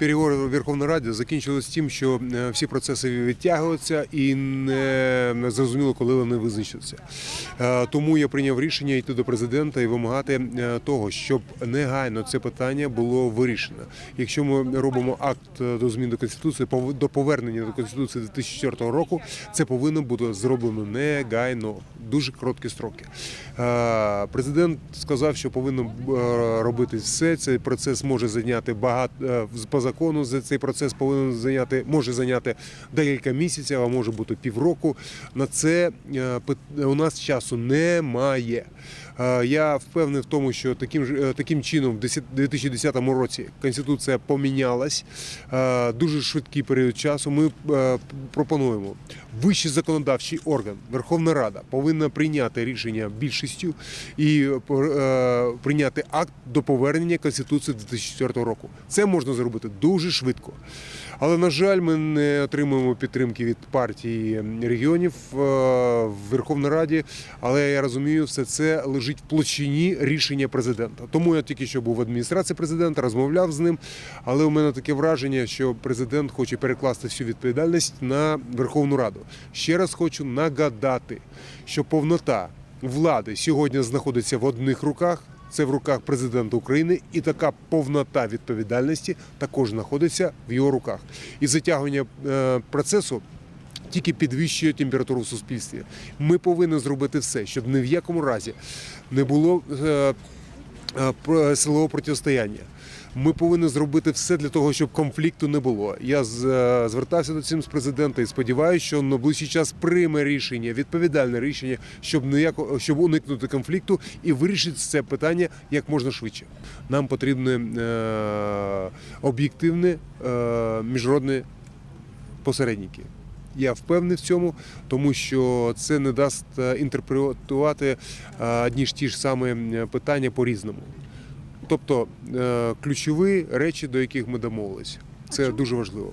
Переговори в Верховній Раді закінчилися тим, що е, всі процеси відтягуються і не зрозуміло, коли вони визначаться. Е, Тому я прийняв рішення йти до президента і вимагати е, того, щоб негайно це питання було вирішено. Якщо ми робимо акт до змін до конституції, до повернення до конституції 2004 року, це повинно бути зроблено негайно, дуже короткі строки. Президент сказав, що повинно робити все. Цей процес може зайняти багато е, по закону. за Цей процес повинен зайняти може зайняти декілька місяців, а може бути півроку. На це е, у нас часу немає. Е, Я впевнений в тому, що таким е, таким чином в 10 2010 році конституція помінялась. Дуже швидкий період часу. Ми пропонуємо вищий законодавчий орган, Верховна Рада, повинна прийняти рішення більшістю і прийняти акт до повернення Конституції 2004 року. Це можна зробити дуже швидко. Але, на жаль, ми не отримуємо підтримки від партії регіонів е, в Верховній Раді. Але я розумію, все це лежить в площині рішення президента. Тому я тільки що був в адміністрації президента, розмовляв з ним. Але у мене таке враження, що президент хоче перекласти всю відповідальність на Верховну Раду. Ще раз хочу нагадати, що повнота влади сьогодні знаходиться в одних руках. Це в руках президента України, і така повнота відповідальності також знаходиться в його руках. І затягування е, процесу тільки підвищує температуру в суспільстві. Ми повинні зробити все, щоб ні в якому разі не було е, силового протистояння. Ми повинні зробити все для того, щоб конфлікту не було. Я е, звертався до цим з президента і сподіваюся, що на ближчий час прийме рішення, відповідальне рішення, щоб ніяко, щоб уникнути конфлікту і вирішити це питання як можна швидше. Нам потрібні е, об'єктивні е, міжнародні посередники. Я впевнений в цьому, тому що це не дасть е, інтерпретувати е, одні ж ті ж самі питання по-різному. Тобто е, ключові речі, до яких ми домовилися. Це дуже важливо.